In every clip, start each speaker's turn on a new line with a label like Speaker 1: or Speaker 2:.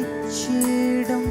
Speaker 1: ఇచ్చేయడం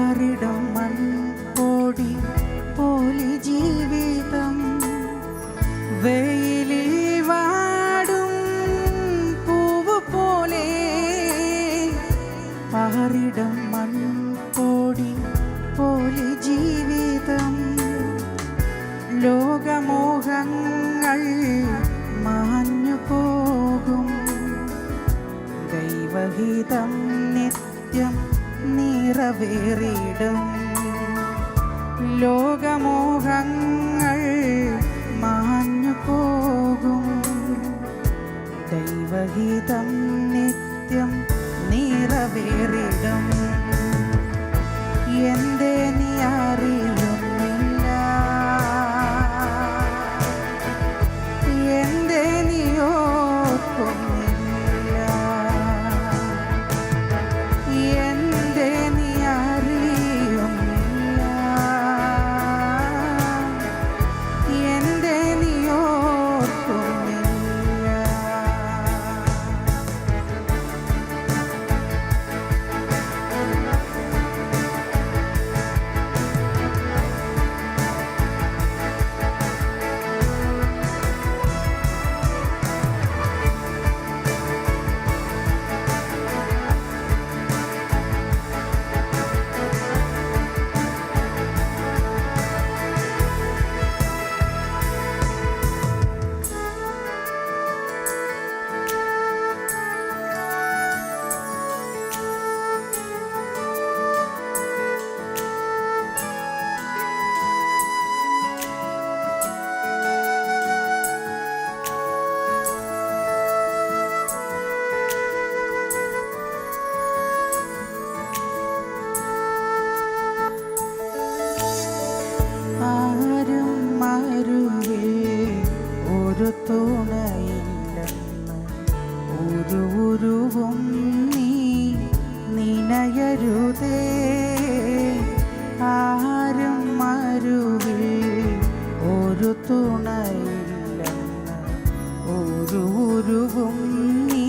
Speaker 1: പാറിടും മൺകോടി പോലി ജീവിതം. വെയിലിൽ വാടും പൂവ് പോലെ പാറിടും മൺകോടി പോലി ജീവിതം. ലോകമോഹങ്ങൾ മാഞ്ഞു പോകും ദൈവഹിതം നിറവേറിടും ലോകമോഹങ്ങൾ മാഞ്ഞു പോകും ആരും ഒരു തുണയില്ലെന്ന് ഒരു നീ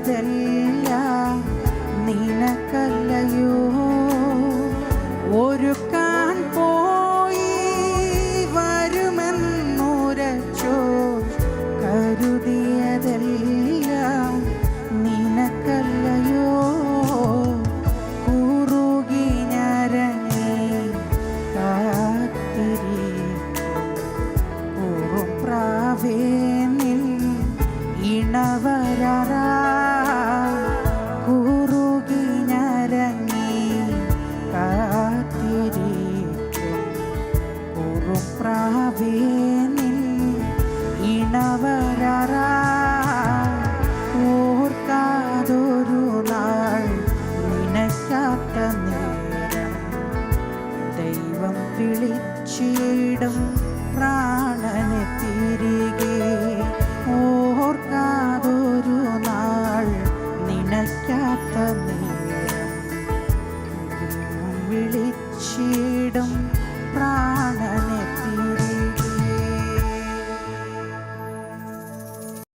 Speaker 1: കരുതിയതെല്ലാം നിനക്കല്ലയോ. ഒരുക്കാൻ